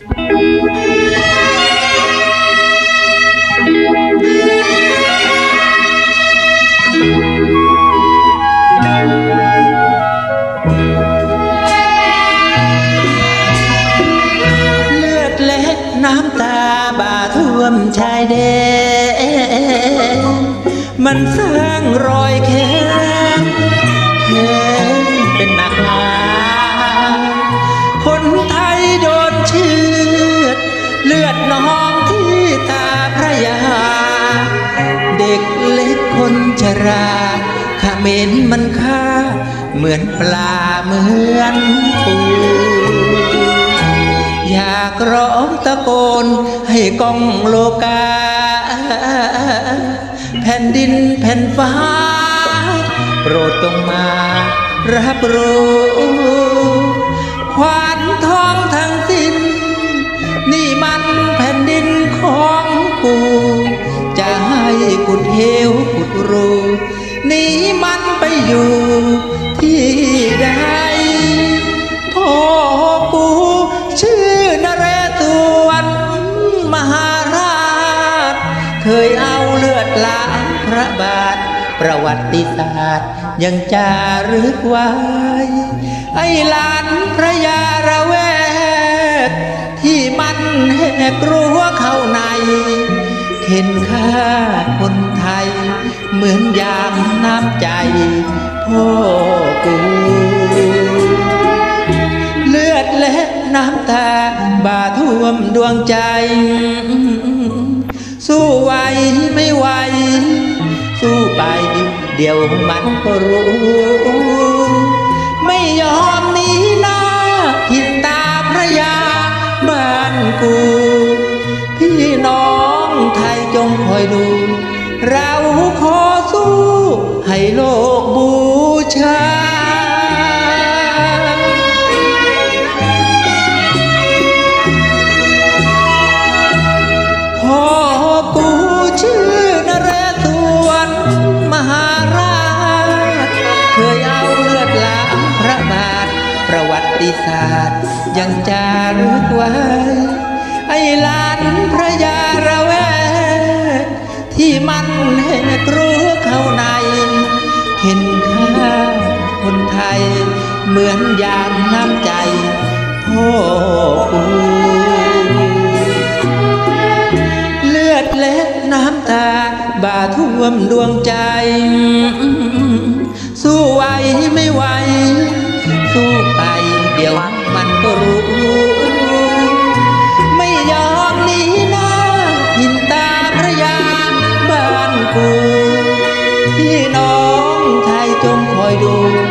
เลือดเล็ดน้ำตาบาท่วมชายแดนมันสร้างรอยแค้น น้องที่ตาพระยา เด็กเล็กคนชราขเขมนมันฆ่า เหมือนปลาเหมือนปูอยากร้องตะโกนให้กองโลกา แผ่นดินแผ่นฟ้า โปรดจงมา รับรู้ ควานทองทั้ง กุดเหวกุดรูหนี่มันไปอยู่ที่ใดพ่อกูชื่อนเรศวรมหาราช เคยเอาเลือดล้างพระบาท ประวัติศาสตร์ ยังจารึกไว้ ไอ้หลานพระยาระเวทที่มันแหกรั้ เข็นฆ่าคนไทย เหมือนยามน้ำใจพ่อกูเลือดและน้ำตาบาท่วมดวงใจ สู้ไหวไม่ไหว สู้ไปเดี๋ยวมันก็รู้ จงคอยดู เราขอสู้ ให้โลกบูชาพ่อกูชื่อนเรศวรมหาราช เคยเอาเลือดล้างพระบาท ประวัติศาสตร์ ยังจารึกไว้ ไอ้ลา เห็นค่าคนไทย เหมือนยามน้ำใจพ่อกูเลือดเล็ดน้ำตา บาท่วมดวงใจ สู้ไหวไม่ไหว สู้ไปเดี๋ยวมันก็รู้ไม่ยอมหนีหน้าหินตาพระยาบ้านกูพี่น้อง จง